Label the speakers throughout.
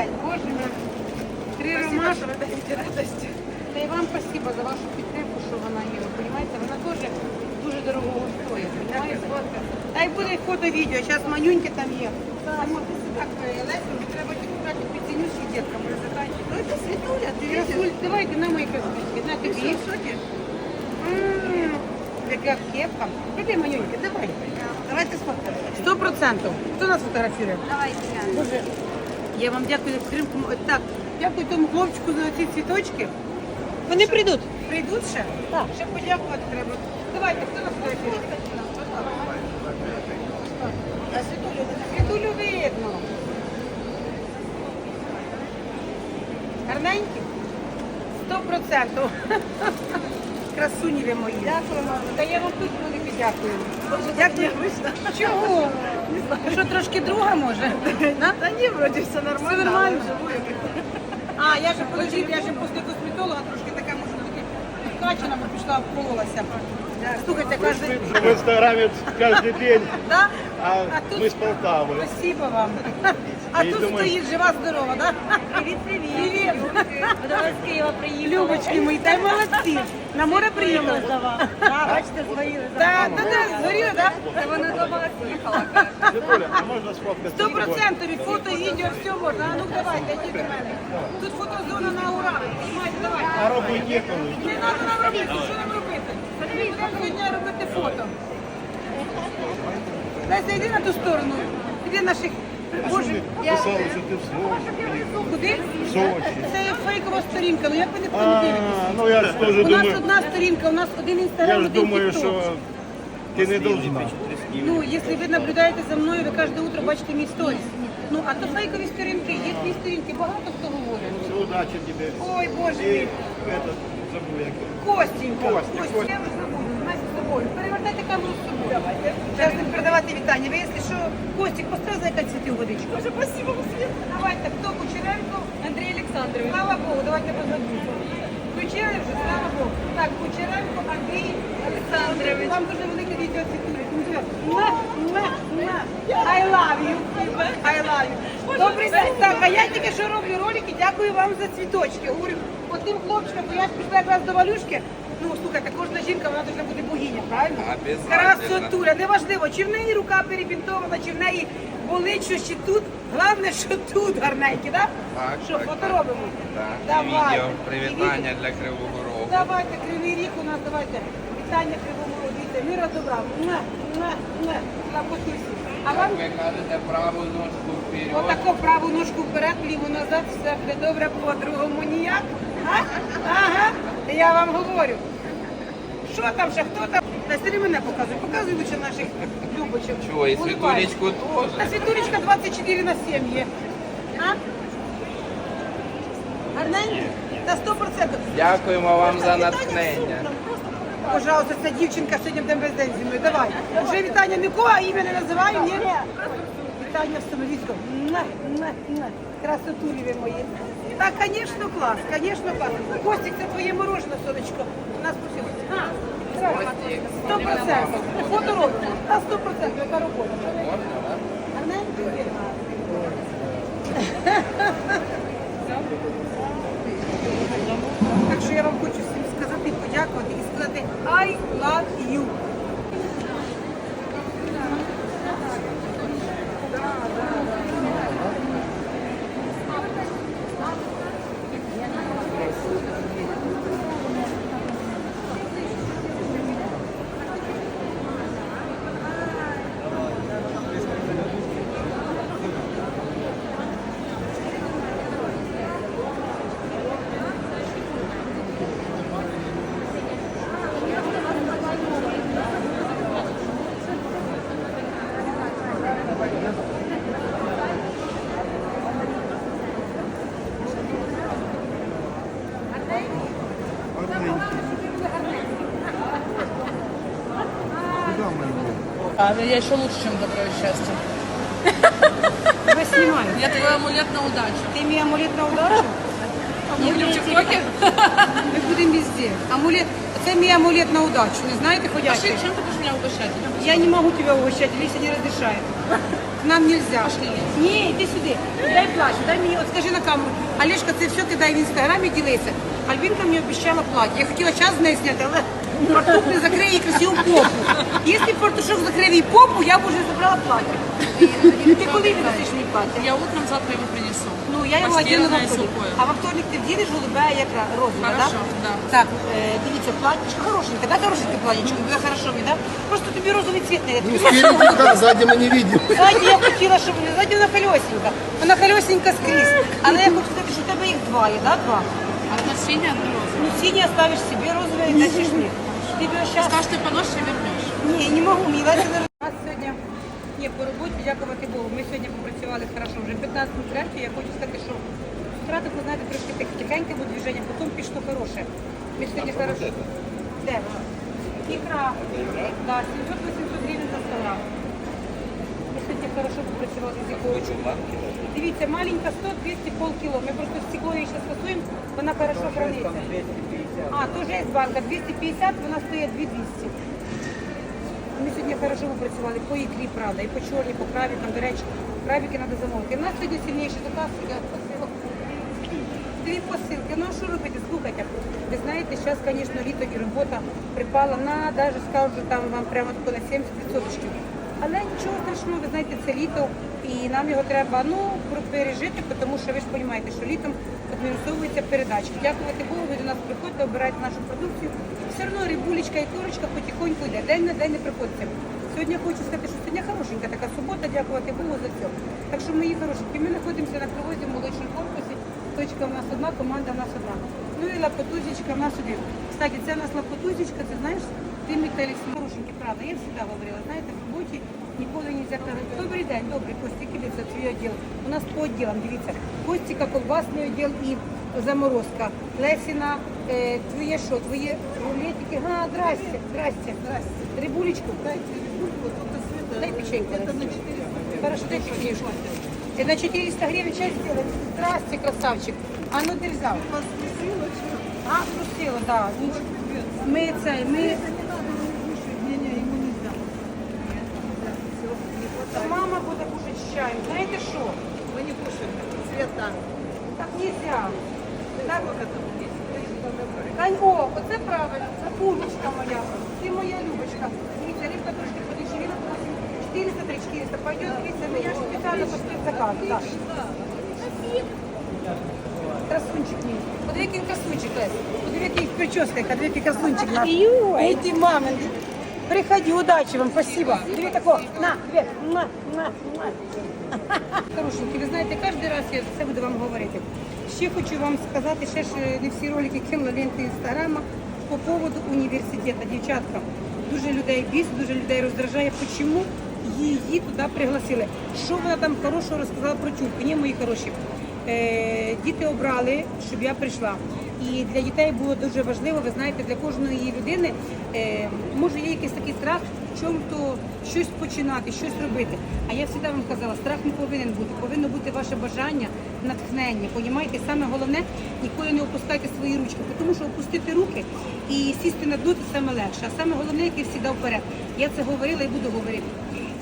Speaker 1: день. Боже мій. Три ромашки. Та й вам спасибо за вашу підтримку, що вона є. Ви розумієте, вона теж дуже дорого стоїть. Понімаєте? Та й буде фото відео. Зараз манюньки там є. Так, е, Лесю, вже треба купити підцінюшки діткам заканчувати. Ну, це світуля, ти Расуль, давайте на мої красотки. На тобі. М, Яка кепка. Іди, манюньки, давай. Давайте сфоткаємо. Сто процентів. Хто нас фотографує?
Speaker 2: Давайте я.
Speaker 1: Боже, я вам дякую за підтримку. Так, дякую тому хлопчику за ці цвіточки. Вони прийдуть. Прийдуть ще? Так. Ще подякувати треба. Давайте, хто нас фотографує? Світулю, видно. Гарненькі? Сто процентів. Красуні ви мої. Дякую вам. Та я вам тут велике дякую. Дякую. Чого? Що трошки друга може? Да?
Speaker 2: Та ні, вроді все нормально.
Speaker 1: Все нормально?
Speaker 2: живу як-
Speaker 1: А, я же подожди, я же після косметолога трошки така, може, трошки підкачена, бо пішла обкололася. Слухайте, кожен...
Speaker 3: В инстаграме каждый день,
Speaker 1: Да?
Speaker 3: а,
Speaker 1: тут-
Speaker 3: мы с Полтавы.
Speaker 1: Спасибо вам. А
Speaker 3: Я
Speaker 1: тут
Speaker 3: думаю-
Speaker 1: стоїть жива здорова, да?
Speaker 2: Привіт, привіт.
Speaker 1: Привіт.
Speaker 2: Ви до вас з Києва приїхали.
Speaker 1: Любочки мої, та й молодці. На море приїхали.
Speaker 2: за вас. Да, бачите, згоріли за
Speaker 1: Да,
Speaker 2: вами.
Speaker 1: да, да, згоріли, да?
Speaker 2: Та вона до вас їхала.
Speaker 3: Светуля, а можно сфоткаться?
Speaker 1: Сто процентів від фото, відео, все можна. А ну давайте, йдіть до мене. Тут фотозона на ура. Знімайте, давайте.
Speaker 3: А робить некому.
Speaker 1: Не треба нам робити, що нам робити? Подивіться, сьогодні робити фото. Леся, йди на ту сторону. Іди наших. Боже, я...
Speaker 3: Писала, что ты в Сочи.
Speaker 1: Куди?
Speaker 3: В Сочі.
Speaker 1: Це є фейкова сторінка, ну як ви не в тому дивитесь?
Speaker 3: А, ну я же тоже
Speaker 1: У нас
Speaker 3: думаю,
Speaker 1: одна сторінка, у нас один
Speaker 3: я
Speaker 1: інстаграм,
Speaker 3: же
Speaker 1: один
Speaker 3: думаю,
Speaker 1: тікток.
Speaker 3: что ты не должна.
Speaker 1: Ну, якщо ви наблюдаєте за мною, ви кожне утро бачите мій сторіс. Ну, а то фейкові сторінки, є дві сторінки, багато хто говорить.
Speaker 3: Все, удачи тебе.
Speaker 1: Ой, Боже
Speaker 3: И
Speaker 1: мій.
Speaker 3: этот, забыл я.
Speaker 1: Костенька.
Speaker 3: Костя,
Speaker 1: Костя, Собою. Перевертайте камеру з собою. Зараз будемо передавати вітання. Ви, якщо що, Костік, постав зайка цвіти водичку. Боже, спасибо, Свет. Давайте, хто Кучеренко?
Speaker 2: Андрій Олександрович.
Speaker 1: Слава Богу, давайте позвонимо. Включили вже, слава Богу. Так, Кучеренко, Андрій Олександрович. Вам дуже велике відео цитую. Муа, муа, муа. I love you. I love you. Добрий день. Так, а я тільки що роблю ролики, дякую вам за цвіточки. Говорю, отим хлопчикам, бо я ж пішла якраз до Валюшки. Ну, слухайте, кожна жінка, вона должна бути богиня, правильно? Красотуля, неважливо, чи в неї рука перебінтована, чи в неї болить щось, чи тут. Головне, що тут гарненькі, так?
Speaker 4: Так,
Speaker 1: Що,
Speaker 4: так,
Speaker 1: фото
Speaker 4: так.
Speaker 1: робимо?
Speaker 4: Так, і
Speaker 1: Давай.
Speaker 4: відео привітання для Кривого Рогу.
Speaker 1: Давайте, Кривий Ріг у нас, давайте. Вітання Кривому Рогу. Дивіться, Міра добра. Муа, муа, муа. Лапотусі. А вам
Speaker 4: Ви кажете праву ножку вперед.
Speaker 1: отако праву ножку вперед, ліву назад, все буде добре, по-другому ніяк. А? Ага, я вам говорю. Що там ще, хто там? Та сиди мене показуй, показуй лучше наших любочок.
Speaker 4: Чого, і світулечку
Speaker 1: Та світулечка 24 на 7 є. А? Гарненькі? Та 100%.
Speaker 4: Дякуємо вам за натхнення.
Speaker 1: Пожалуйста, ця дівчинка сьогодні буде весь день зі мною. Давай. Вже вітання нікого, а ім'я не називаю, ні? Вітання в Самовіцьку. Красотулі ви мої. Так, звісно, клас, звісно, клас. Костік, це твоє морожене, сонечко. У нас посилка. Сто процентів. Фото робимо. Та сто процентів, яка робота. Гарненько? Так що я вам хочу всім сказати, подякувати і сказати I love you.
Speaker 5: А, я еще лучше, чем доброе счастье.
Speaker 1: Тебе знімаю.
Speaker 5: Я твой амулет на удачу.
Speaker 1: Ти мій амулет на удачу?
Speaker 5: Мы будем в ТикТоке?
Speaker 1: Ми будемо везде. Амулет. Це мій амулет на удачу. Не знаєте,
Speaker 5: Пошли,
Speaker 1: ходячий?
Speaker 5: чем ты будешь меня угощать?
Speaker 1: Я не могу тебя угощать, Лися не разрешает. К нам нельзя. Ні, йди сюди. Дай плащ, дай мені, от скажи на камеру. Олешка, це все кидай в інстаграмі, ділися. Альбінка мені обіцяла плаття. Я хотіла час з нею зняти, але фартух не закриє їй красиву попу. Якщо б фартушок закрив їй попу, я б уже забрала плаття. Ти коли відносиш мені плаття?
Speaker 5: Я утром завтра его принесу.
Speaker 1: Ну, я його одягну во
Speaker 5: Постиранное и
Speaker 1: вторник.
Speaker 5: сухое.
Speaker 1: А во вторник ти вдінеш голубе, як розове, да?
Speaker 5: Хорошо, да.
Speaker 1: Так, е, дивіться, платічко хорошеньке, да, хорошеньке платічко, буде хорошо, да? Просто тобі розовий цвіт не
Speaker 6: Ну, спереди, да, сзади мы не видим.
Speaker 1: Ззаді я хотіла, щоб ззаді вона колесенька. Вона колесенька скрізь. Але я хочу сказати, що в тебе їх два є, да? Два.
Speaker 5: Одна синяя, одна розовая.
Speaker 1: Ну, сині оставиш собі, розове і дальше ж Ти береш щас.
Speaker 5: Скажешь, ты поносишь и вернешь.
Speaker 1: Ні, не можу, мені Леся не У нас сьогодні, ні, по роботі, дякувати Богу. Ми сьогодні попрацювали хорошо, вже 15 третю. Я хочу сказати, що з утра, так, ви знаєте, трошки тих- тихеньке було движення, потім пішло хороше. Ми сьогодні хорошо. Де? Ікра. Да, 700-800 гривень за 100 грам. Ми сьогодні хорошо попрацювали з ікрою. Дивіться, маленька 100, 200, полкіло. Ми просто стекло її зараз фасуємо, вона хорошо храниться. А, теж є банка 250, вона стоїть 2200. Ми сьогодні хорошо попрацювали по ікрі, правда, і по чорній, по крабікам, до речі, крабіки треба замовити. У нас сьогодні сильніше заказ, я посилок. Дві посилки. Ну а що робити? Слухайте, ви знаєте, зараз, звісно, літо і робота припала на, навіть скажу, там вам прямо тако на 70%. Але нічого страшного, ви знаєте, це літо, і нам його треба ну, пережити, тому що ви ж розумієте, що літом адмінусовуються передачки. Дякувати Богу, ви до нас приходите, обираєте нашу продукцію. Все одно рибулечка і корочка потихоньку йде, день на день не приходиться. Сьогодні хочу сказати, що сьогодні хорошенька така субота, дякувати Богу за це. Так що мої хорошенькі, ми знаходимося на привозі в молодшому корпусі. Точка в нас одна, команда в нас одна. Ну і лапотузечка в нас один. Кстати, це у нас лапотузечка, ти знаєш, ти металіст хорошенький, правда. Я завжди говорила, знаєте, роботі ніколи не можна казати, добрий день, добрий, Костя, іди, це твій відділ. У нас по відділам, дивіться, Костіка, колбасний відділ і заморозка. Лесіна, е, твоє що, твої рулетики? Га, здрасте, здрасте. здрасте. Рибулечку? Дайте рибульку, Дай печеньку. Это на 400 Хорошо, дай печеньку. И на 400 гривен чай сделать. Здрасте, красавчик. А ну ты взял. А, струсила, да. Мы це, ми... з чаєм. Знаєте що?
Speaker 2: Мы не кушаем. Света.
Speaker 1: Так нельзя. Так, Ань, о, оце правильно, це пулечка моя. Ти моя любочка. Дивіться, рибка трошки подешевіла, 403 400 пойдет, дивіться, ну я ж спеціально по спецзаказу. Так. Красунчик мій. Подиви, який красунчик, Лесь. Подиви, який прическа, яка, диви, який красунчик. Ой, ти мамин. Приходи, удачи вам, спасибо. Диви тако, на, диви, на, на, на. Хорошенькі, ви знаєте, кожен раз я це буду вам говорити. Ще хочу вам сказати, ще ж е, не всі ролики кинула ленти інстаграма по поводу університету. Дівчатка, дуже людей бісить, дуже людей роздражає. Чому її туди пригласили? Що вона там хорошого розказала про тюбку? Ні, мої хороші. Е, діти обрали, щоб я прийшла. І для дітей було дуже важливо, ви знаєте, для кожної людини е, може є якийсь такий страх в чому-то щось починати, щось робити. А я завжди вам казала, страх не повинен бути, повинно бути ваше бажання, натхнення. Понімаєте, саме головне ніколи не опускайте свої ручки, тому що опустити руки і сісти на дно це саме легше. А саме головне, яке завжди вперед. Я це говорила і буду говорити.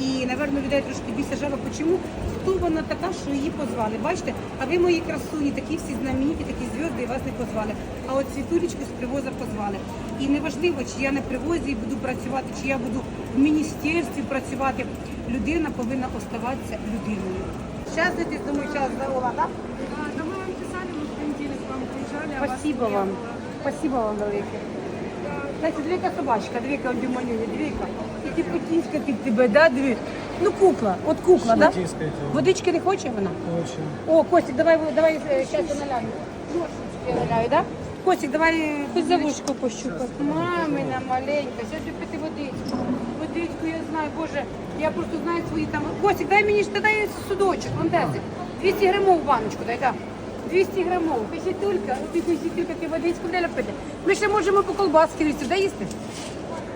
Speaker 1: І, напевно, людей трошки більше жаба. Чому? Хто вона така, що її позвали? Бачите, а ви мої красуні, такі всі знамениті, такі зв'язки, і вас не позвали. А от світулечку з привоза позвали. І неважливо, чи я на привозі буду працювати, чи я буду в міністерстві працювати. Людина повинна оставатися людиною. Зараз ти думаю, час за Ола, так?
Speaker 2: Да мы вам писали, мы в понедельник к вам приезжали, а вас
Speaker 1: Спасибо
Speaker 2: не
Speaker 1: вам.
Speaker 2: было.
Speaker 1: Спасибо вам велике. Знаєте, двійка собачка, двійка он дюманює, двійка. І ти потінська під тебе, да, дві? Ну кукла, от кукла, да? Водички не хоче вона? Хоче. О, Костик, давай, давай, зараз я наляю. Я наляю, да? Костик, давай... Хоч за вушку пощупати. Мамина маленька, зараз я пити водичку. Водичку я знаю, боже, я просто знаю свої там... Костик, дай мені ж дай судочок, вон десять. 200 грамов баночку, дай, да. 200 грамов. Пісітулька, пісітулька, ти водичку де пити. Ми ще можемо по колбаски їсти. Де їсти?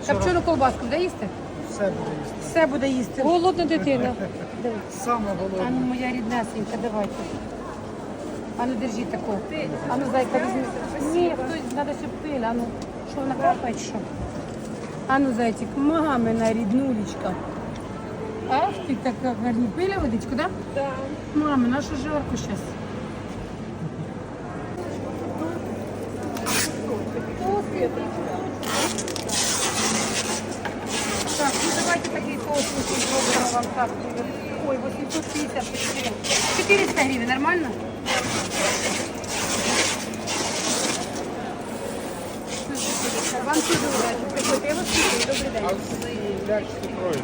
Speaker 1: Копчену колбаску, де їсти?
Speaker 6: Все буде їсти.
Speaker 1: Все буде їсти. Голодна дитина.
Speaker 6: Саме головне.
Speaker 1: Ану, моя ріднесенька, давайте. Ану, держи таку. Ану, зайка, візьми. Ні, хтось, треба, щоб пила. Ану, що вона капає, чи що? Ану, зайчик, мамина ріднулечка. Ах ти Ти так гарні пили водичку, так? Да? Так. Мама, наша жарко зараз. Так, ну давайте такие толстенькие зробимо вам так. Ой, 850 гривен. 400 гривен, нормально? Вам удачі. Приходьте, я вас вітаю. Добрий день.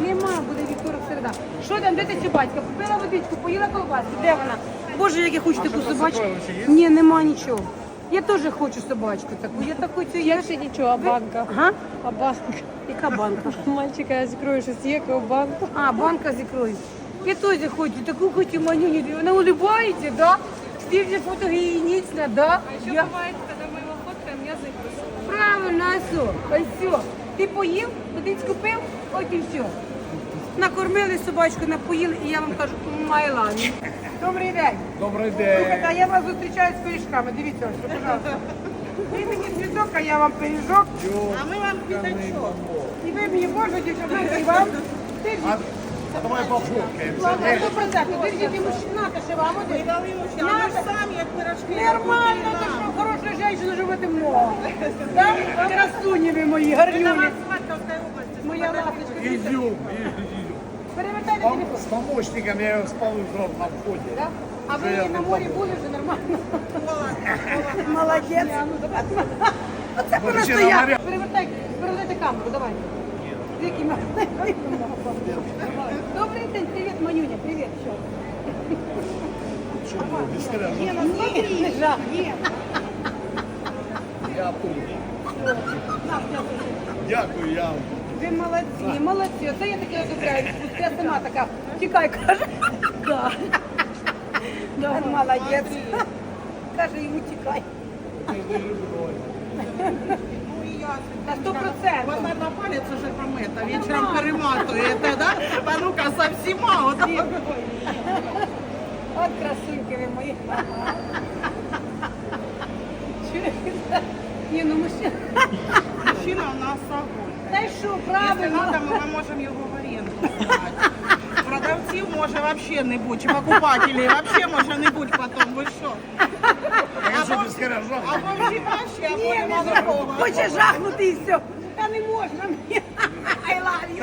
Speaker 1: Нема, буде вівторок середа. Що там, де ти цю батька? Попила водичку, поїла колбаску. Де вона? Боже, як я хочу таку собачку. Ні, нема нічого. Я теж хочу собачку таку. Я таку цю. Я
Speaker 2: Ще нічого, а банка.
Speaker 1: Ага?
Speaker 2: А банка.
Speaker 1: Яка банка?
Speaker 2: Мальчика я закрою, щось є, яку банку.
Speaker 1: А, банка з ікрою. Я теж хочу, таку хочу манюню. Вона улыбається, да? Ти вже фотогенічна, да?
Speaker 2: Еще
Speaker 1: Я...
Speaker 2: бывает, когда мы его фоткаем, язык высунул.
Speaker 1: Правильно, а що? А все. Ти поїв, водичку пив, от і все. Накормили собачку, напоїли, і я вам кажу, my Добрий день.
Speaker 3: Добрий
Speaker 1: Слухайте,
Speaker 3: день.
Speaker 1: а я вас зустрічаю з пиріжками. Дивіться, ось, пожалуйста. Ви мені цвіток, а я вам пиріжок.
Speaker 3: А ми вам пітачок.
Speaker 1: І ви мені можете, дівчата, і вам.
Speaker 3: А давай пофоткаємося.
Speaker 1: Ладно, сто процентів. Держіть йому надо ще вам один. Надо.
Speaker 7: самі як пирожки.
Speaker 1: Нормально, ти що, хороша жінка, живете. Так? Красуні ви мої, гарнюлі. Моя лапочка.
Speaker 3: Ізюм.
Speaker 1: Перевертайте телефон.
Speaker 3: З помощником я його спалив зроб на вході.
Speaker 1: Да? А ви на морі були вже нормально? Молодець. Оце
Speaker 3: Вообще
Speaker 1: просто
Speaker 3: на
Speaker 1: я.
Speaker 3: моря.
Speaker 1: Перевертайте, перевертайте камеру, давай. Віки, ма- Добрий день, привіт, Манюня, привіт.
Speaker 3: Що було? Безколя.
Speaker 1: Ні, не жах, ні.
Speaker 3: Я тут. Дякую, я.
Speaker 1: Ви молодці, молодці. Оце я таке одобряю. Я сама така, тікай, каже. Да. Да, молодець. Каже, йому тікай. На сто
Speaker 7: Вас,
Speaker 1: процентів.
Speaker 7: наверное, палец уже помыто, вечером перематывает, да? А ну-ка, со всема, вот так.
Speaker 1: От красуньки ви мої. Ні, ну мужчина.
Speaker 7: Мужчина у нас огонь. Если надо, ми можемо його в оренду здати. Продавців може вообще не бути, чи покупателей вообще може не бути потом, ви що?
Speaker 3: Жах?
Speaker 7: Або всі ваші, або нема
Speaker 1: не
Speaker 7: такого.
Speaker 1: Хоче жахнути і все. Та не можна мені. I love you.